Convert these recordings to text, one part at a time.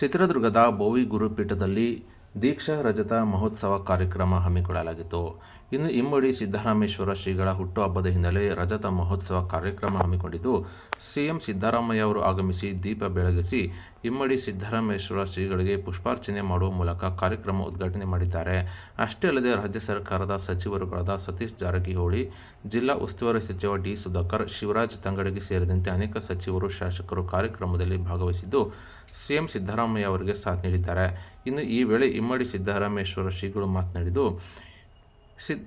ಚಿತ್ರದುರ್ಗದ ಬೋವಿ ಗುರುಪೀಠದಲ್ಲಿ ದೀಕ್ಷಾ ರಜತ ಮಹೋತ್ಸವ ಕಾರ್ಯಕ್ರಮ ಹಮ್ಮಿಕೊಳ್ಳಲಾಗಿತ್ತು. ಇನ್ನು ಇಮ್ಮಡಿ ಸಿದ್ದರಾಮೇಶ್ವರ ಶ್ರೀಗಳ ಹುಟ್ಟುಹಬ್ಬದ ಹಿನ್ನೆಲೆ ರಜತ ಮಹೋತ್ಸವ ಕಾರ್ಯಕ್ರಮ ಹಮ್ಮಿಕೊಂಡಿದ್ದು, ಸಿಎಂ ಸಿದ್ದರಾಮಯ್ಯ ಅವರು ಆಗಮಿಸಿ ದೀಪ ಬೆಳಗಿಸಿ ಇಮ್ಮಡಿ ಸಿದ್ದರಾಮೇಶ್ವರ ಶ್ರೀಗಳಿಗೆ ಪುಷ್ಪಾರ್ಚನೆ ಮಾಡುವ ಮೂಲಕ ಕಾರ್ಯಕ್ರಮ ಉದ್ಘಾಟನೆ ಮಾಡಿದ್ದಾರೆ. ಅಷ್ಟೇ ಅಲ್ಲದೆ ರಾಜ್ಯ ಸರ್ಕಾರದ ಸಚಿವರುಗಳಾದ ಸತೀಶ್ ಜಾರಕಿಹೊಳಿ, ಜಿಲ್ಲಾ ಉಸ್ತುವಾರಿ ಸಚಿವ ಡಿ ಸುಧಾಕರ್, ಶಿವರಾಜ್ ತಂಗಡಗಿ ಸೇರಿದಂತೆ ಅನೇಕ ಸಚಿವರು, ಶಾಸಕರು ಕಾರ್ಯಕ್ರಮದಲ್ಲಿ ಭಾಗವಹಿಸಿದ್ದು ಸಿಎಂ ಸಿದ್ದರಾಮಯ್ಯ ಅವರಿಗೆ ಸಾಥ್ ನೀಡಿದ್ದಾರೆ. ಇನ್ನು ಈ ವೇಳೆ ಇಮ್ಮಡಿ ಸಿದ್ದರಾಮೇಶ್ವರ ಶ್ರೀಗಳು ಮಾತನಾಡಿದ್ದು, ಸಿದ್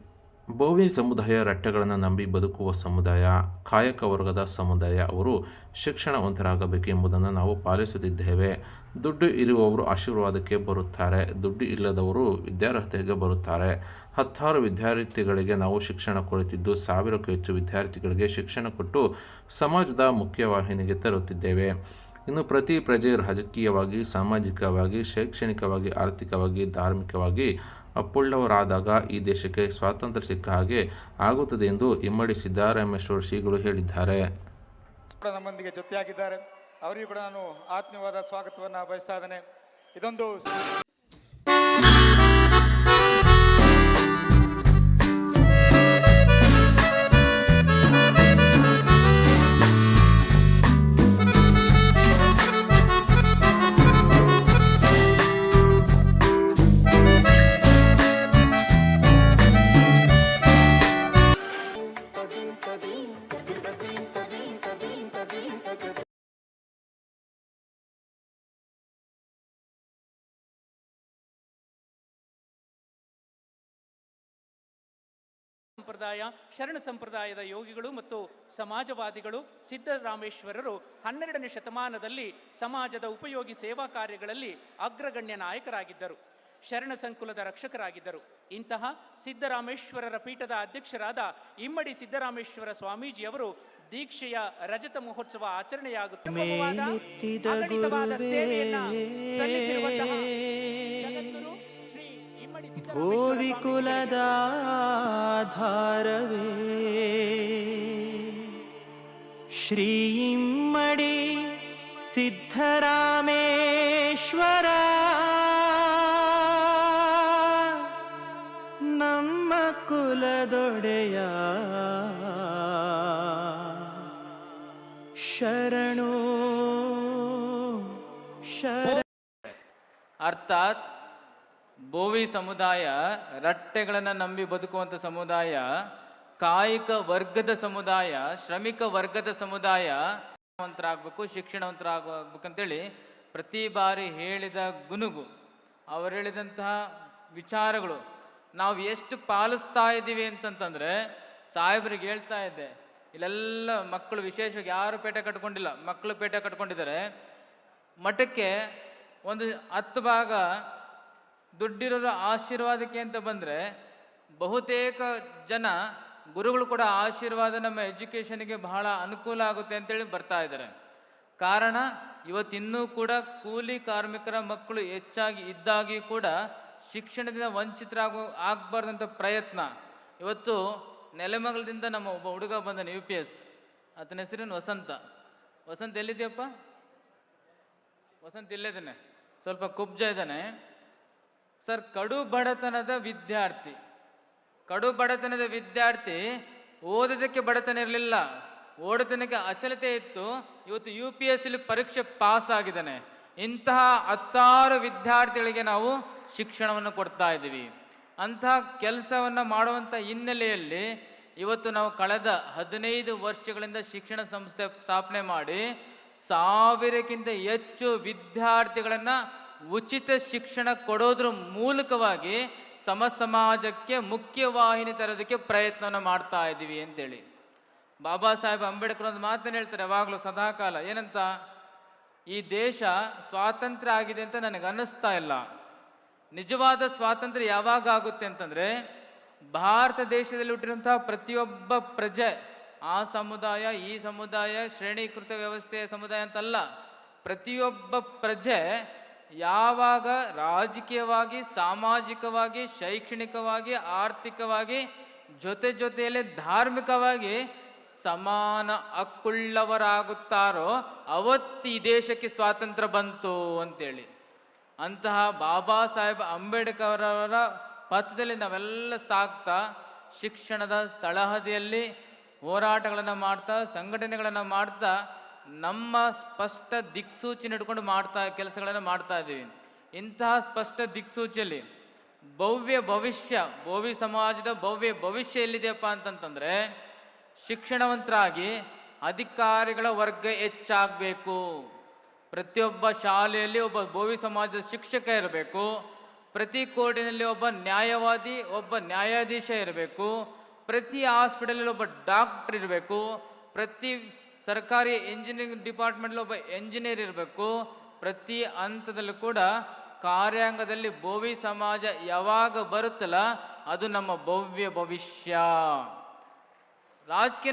ಭೋವಿ ಸಮುದಾಯ ರಟ್ಟೆಗಳನ್ನು ನಂಬಿ ಬದುಕುವ ಸಮುದಾಯ, ಕಾಯಕ ವರ್ಗದ ಸಮುದಾಯ ಅವರು ಶಿಕ್ಷಣವಂತರಾಗಬೇಕು ಎಂಬುದನ್ನು ನಾವು ಪಾಲಿಸುತ್ತಿದ್ದೇವೆ. ದುಡ್ಡು ಇರುವವರು ಆಶೀರ್ವಾದಕ್ಕೆ ಬರುತ್ತಾರೆ, ದುಡ್ಡು ಇಲ್ಲದವರು ವಿದ್ಯಾರ್ಹತೆಗೆ ಬರುತ್ತಾರೆ. ಹತ್ತಾರು ವಿದ್ಯಾರ್ಥಿಗಳಿಗೆ ನಾವು ಶಿಕ್ಷಣ ಕೊಡುತ್ತಿದ್ದು, ಸಾವಿರಕ್ಕೂ ಹೆಚ್ಚು ವಿದ್ಯಾರ್ಥಿಗಳಿಗೆ ಶಿಕ್ಷಣ ಕೊಟ್ಟು ಸಮಾಜದ ಮುಖ್ಯವಾಹಿನಿಗೆ ತರುತ್ತಿದ್ದೇವೆ. ಇನ್ನು ಪ್ರತಿ ಪ್ರಜೆ ರಾಜಕೀಯವಾಗಿ, ಸಾಮಾಜಿಕವಾಗಿ, ಶೈಕ್ಷಣಿಕವಾಗಿ, ಆರ್ಥಿಕವಾಗಿ, ಧಾರ್ಮಿಕವಾಗಿ ಅಪ್ಪುಳ್ಳವರಾದಾಗ ಈ ದೇಶಕ್ಕೆ ಸ್ವಾತಂತ್ರ್ಯ ಸಿಕ್ಕ ಹಾಗೆ ಆಗುತ್ತದೆ ಎಂದು ಇಮ್ಮಡಿ ಸಿದ್ದರಾಮೇಶ್ವರ ಶ್ರೀಗಳು ಹೇಳಿದ್ದಾರೆ. ನಮ್ಮೊಂದಿಗೆ ಜೊತೆಯಾಗಿದ್ದಾರೆ. ಅವರಿಗೂ ಕೂಡ ನಾನು ಆತ್ಮೀಯವಾದ ಸ್ವಾಗತವನ್ನು ಬಯಸ್ತಾ ಇದ್ದೇನೆ. ಇದೊಂದು ಸಂಪ್ರದಾಯ ಶರಣ ಸಂಪ್ರದಾಯದ ಯೋಗಿಗಳು ಮತ್ತು ಸಮಾಜವಾದಿಗಳು ಸಿದ್ದರಾಮೇಶ್ವರರು ಹನ್ನೆರಡನೇ ಶತಮಾನದಲ್ಲಿ ಸಮಾಜದ ಉಪಯೋಗಿ ಸೇವಾ ಕಾರ್ಯಗಳಲ್ಲಿ ಅಗ್ರಗಣ್ಯ ನಾಯಕರಾಗಿದ್ದರು. ಶರಣ ಸಂಕುಲದ ರಕ್ಷಕರಾಗಿದ್ದರು. ಇಂತಹ ಸಿದ್ದರಾಮೇಶ್ವರರ ಪೀಠದ ಅಧ್ಯಕ್ಷರಾದ ಇಮ್ಮಡಿ ಸಿದ್ದರಾಮೇಶ್ವರ ಸ್ವಾಮೀಜಿಯವರು ದೀಕ್ಷೆಯ ರಜತ ಮಹೋತ್ಸವ ಆಚರಣೆಯಾಗುತ್ತದೆ ಇಮ್ಮಡಿ ಸಿದ್ದರಾಮೇಶ್ವರ ಭೋವಿ ಸ್ವಾಮೀಜಿಯವರಿಗೆ ಕುಲದ ಆಧಾರವೇ. ಶ್ರೀ ಸಿದ್ಧರಾಮೇಶ್ವರ. ನಮ್ಮ ಕುಲದೊಡೆಯ ಶರಣೋ ಶರ ಅರ್ಥಾತ್ ಬೋವಿ ಸಮುದಾಯ ರಟ್ಟೆಗಳನ್ನು ನಂಬಿ ಬದುಕುವಂಥ ಸಮುದಾಯ, ಕಾಯಿಕ ವರ್ಗದ ಸಮುದಾಯ, ಶ್ರಮಿಕ ವರ್ಗದ ಸಮುದಾಯ ವಂತರಾಗಬೇಕು, ಶಿಕ್ಷಣವಂತರಾಗಬೇಕಂತೇಳಿ ಪ್ರತಿ ಬಾರಿ ಹೇಳಿದ ಗುನುಗು, ಅವರು ಹೇಳಿದಂತಹ ವಿಚಾರಗಳು, ನಾವು ಎಷ್ಟು ಪಾಲಿಸ್ತಾ ಇದ್ದೀವಿ ಅಂತಂತಂದ್ರೆ ಸಾಹೇಬ್ರಿಗೆ ಹೇಳ್ತಾ ಇದ್ದೆ, ಇಲ್ಲೆಲ್ಲ ಮಕ್ಕಳು ವಿಶೇಷವಾಗಿ ಯಾರು ಪೇಟೆ ಕಟ್ಕೊಂಡಿಲ್ಲ, ಮಕ್ಕಳು ಪೇಟೆ ಕಟ್ಕೊಂಡಿದ್ದಾರೆ, ಮಠಕ್ಕೆ ಒಂದು ಹತ್ತು ಭಾಗ ದುಡ್ಡಿರೋರ ಆಶೀರ್ವಾದಕ್ಕೆ ಅಂತ ಬಂದರೆ ಬಹುತೇಕ ಜನ ಗುರುಗಳು ಕೂಡ ಆಶೀರ್ವಾದ ನಮ್ಮ ಎಜುಕೇಷನ್ಗೆ ಬಹಳ ಅನುಕೂಲ ಆಗುತ್ತೆ ಅಂತೇಳಿ ಬರ್ತಾ ಇದ್ದಾರೆ. ಕಾರಣ ಇವತ್ತಿನ್ನೂ ಕೂಡ ಕೂಲಿ ಕಾರ್ಮಿಕರ ಮಕ್ಕಳು ಹೆಚ್ಚಾಗಿ ಇದ್ದಾಗಿ ಕೂಡ ಶಿಕ್ಷಣದಿಂದ ವಂಚಿತರಾಗೋ ಆಗಬಾರ್ದಂಥ ಪ್ರಯತ್ನ. ಇವತ್ತು ನೆಲೆಮಗಲದಿಂದ ನಮ್ಮ ಒಬ್ಬ ಹುಡುಗ ಬಂದನು ಯು ಪಿ ಎಸ್ ಆತನ ಹೆಸರೇನು? ವಸಂತ. ವಸಂತ ಎಲ್ಲಿದೆಯಪ್ಪ? ವಸಂತ ಇಲ್ಲಿದ್ದಾನೆ ಸ್ವಲ್ಪ ಕುಬ್ಜ ಇದ್ದಾನೆ. ಸರ್, ಕಡು ಬಡತನದ ವಿದ್ಯಾರ್ಥಿ. ಕಡು ಬಡತನದ ವಿದ್ಯಾರ್ಥಿ ಓದೋದಕ್ಕೆ ಬಡತನ ಇರಲಿಲ್ಲ. ಓಡತನಕ್ಕೆ ಅಚಲತೆ ಇತ್ತು. ಇವತ್ತು ಯು ಪಿ ಎಸ್ ಸಿಲಿ ಪರೀಕ್ಷೆ ಪಾಸ್ ಆಗಿದ್ದಾನೆ. ಇಂತಹ ಹತ್ತಾರು ವಿದ್ಯಾರ್ಥಿಗಳಿಗೆ ನಾವು ಶಿಕ್ಷಣವನ್ನು ಕೊಡ್ತಾ ಇದ್ದೀವಿ. ಅಂತಹ ಕೆಲಸವನ್ನು ಮಾಡುವಂಥ ಹಿನ್ನೆಲೆಯಲ್ಲಿ ಇವತ್ತು ನಾವು ಕಳೆದ ಹದಿನೈದು ವರ್ಷಗಳಿಂದ ಶಿಕ್ಷಣ ಸಂಸ್ಥೆ ಸ್ಥಾಪನೆ ಮಾಡಿ ಸಾವಿರಕ್ಕಿಂತ ಹೆಚ್ಚು ವಿದ್ಯಾರ್ಥಿಗಳನ್ನು ಉಚಿತ ಶಿಕ್ಷಣ ಕೊಡೋದ್ರ ಮೂಲಕವಾಗಿ ಸಮ ಸಮಾಜಕ್ಕೆ ಮುಖ್ಯವಾಹಿನಿ ತರೋದಕ್ಕೆ ಪ್ರಯತ್ನವನ್ನು ಮಾಡ್ತಾ ಇದ್ದೀವಿ ಅಂತೇಳಿ. ಬಾಬಾ ಸಾಹೇಬ್ ಅಂಬೇಡ್ಕರ್ ಒಂದು ಮಾತನ್ನು ಹೇಳ್ತಾರೆ, ಯಾವಾಗಲೂ ಸದಾಕಾಲ. ಏನಂತ? ಈ ದೇಶ ಸ್ವಾತಂತ್ರ್ಯ ಆಗಿದೆ ಅಂತ ನನಗೆ ಅನ್ನಿಸ್ತಾ ಇಲ್ಲ. ನಿಜವಾದ ಸ್ವಾತಂತ್ರ್ಯ ಯಾವಾಗ ಆಗುತ್ತೆ ಅಂತಂದ್ರೆ, ಭಾರತ ದೇಶದಲ್ಲಿ ಹುಟ್ಟಿರುವಂತಹ ಪ್ರತಿಯೊಬ್ಬ ಪ್ರಜೆ, ಆ ಸಮುದಾಯ, ಈ ಸಮುದಾಯ, ಶ್ರೇಣೀಕೃತ ವ್ಯವಸ್ಥೆಯ ಸಮುದಾಯ ಅಂತಲ್ಲ, ಪ್ರತಿಯೊಬ್ಬ ಪ್ರಜೆ ಯಾವಾಗ ರಾಜಕೀಯವಾಗಿ, ಸಾಮಾಜಿಕವಾಗಿ, ಶೈಕ್ಷಣಿಕವಾಗಿ, ಆರ್ಥಿಕವಾಗಿ, ಜೊತೆ ಜೊತೆಯಲ್ಲಿ ಧಾರ್ಮಿಕವಾಗಿ ಸಮಾನ ಹಕ್ಕುಳ್ಳವರಾಗುತ್ತಾರೋ ಅವತ್ತು ಈ ದೇಶಕ್ಕೆ ಸ್ವಾತಂತ್ರ್ಯ ಬಂತು ಅಂತೇಳಿ. ಅಂತಹ ಬಾಬಾ ಸಾಹೇಬ್ ಅಂಬೇಡ್ಕರ್ ಅವರ ಪಥದಲ್ಲಿ ನಾವೆಲ್ಲ ಸಾಕ್ತಾ, ಶಿಕ್ಷಣದ ತಳಹದಿಯಲ್ಲಿ ಹೋರಾಟಗಳನ್ನು ಮಾಡ್ತಾ, ಸಂಘಟನೆಗಳನ್ನು ಮಾಡ್ತಾ ನಮ್ಮ ಸ್ಪಷ್ಟ ದಿಕ್ಸೂಚಿ ನಡ್ಕೊಂಡು ಮಾಡ್ತಾ ಕೆಲಸಗಳನ್ನು ಮಾಡ್ತಾ ಇದ್ದೀವಿ. ಇಂತಹ ಸ್ಪಷ್ಟ ದಿಕ್ಸೂಚಿಯಲ್ಲಿ ಭವ್ಯ ಭವಿಷ್ಯ ಭೋವಿ ಸಮಾಜದ ಭವ್ಯ ಭವಿಷ್ಯ ಎಲ್ಲಿದೆಯಪ್ಪ ಅಂತಂತಂದರೆ ಶಿಕ್ಷಣವಂತರಾಗಿ ಅಧಿಕಾರಿಗಳ ವರ್ಗ ಹೆಚ್ಚಾಗಬೇಕು. ಪ್ರತಿಯೊಬ್ಬ ಶಾಲೆಯಲ್ಲಿ ಒಬ್ಬ ಭೋವಿ ಸಮಾಜದ ಶಿಕ್ಷಕ ಇರಬೇಕು. ಪ್ರತಿ ಕೋರ್ಟಿನಲ್ಲಿ ಒಬ್ಬ ನ್ಯಾಯವಾದಿ, ಒಬ್ಬ ನ್ಯಾಯಾಧೀಶ ಇರಬೇಕು. ಪ್ರತಿ ಹಾಸ್ಪಿಟಲಲ್ಲಿ ಒಬ್ಬ ಡಾಕ್ಟರ್ ಇರಬೇಕು. ಪ್ರತಿ ಸರ್ಕಾರಿ ಇಂಜಿನಿಯರಿಂಗ್ ಡಿಪಾರ್ಟ್ಮೆಂಟಲ್ಲಿ ಒಬ್ಬ ಎಂಜಿನಿಯರ್ ಇರಬೇಕು. ಪ್ರತಿ ಹಂತದಲ್ಲೂ ಕೂಡ ಕಾರ್ಯಾಂಗದಲ್ಲಿ ಭೋವಿ ಸಮಾಜ ಯಾವಾಗ ಬರುತ್ತಲ್ಲ, ಅದು ನಮ್ಮ ಭವ್ಯ ಭವಿಷ್ಯ. ರಾಜಕೀಯ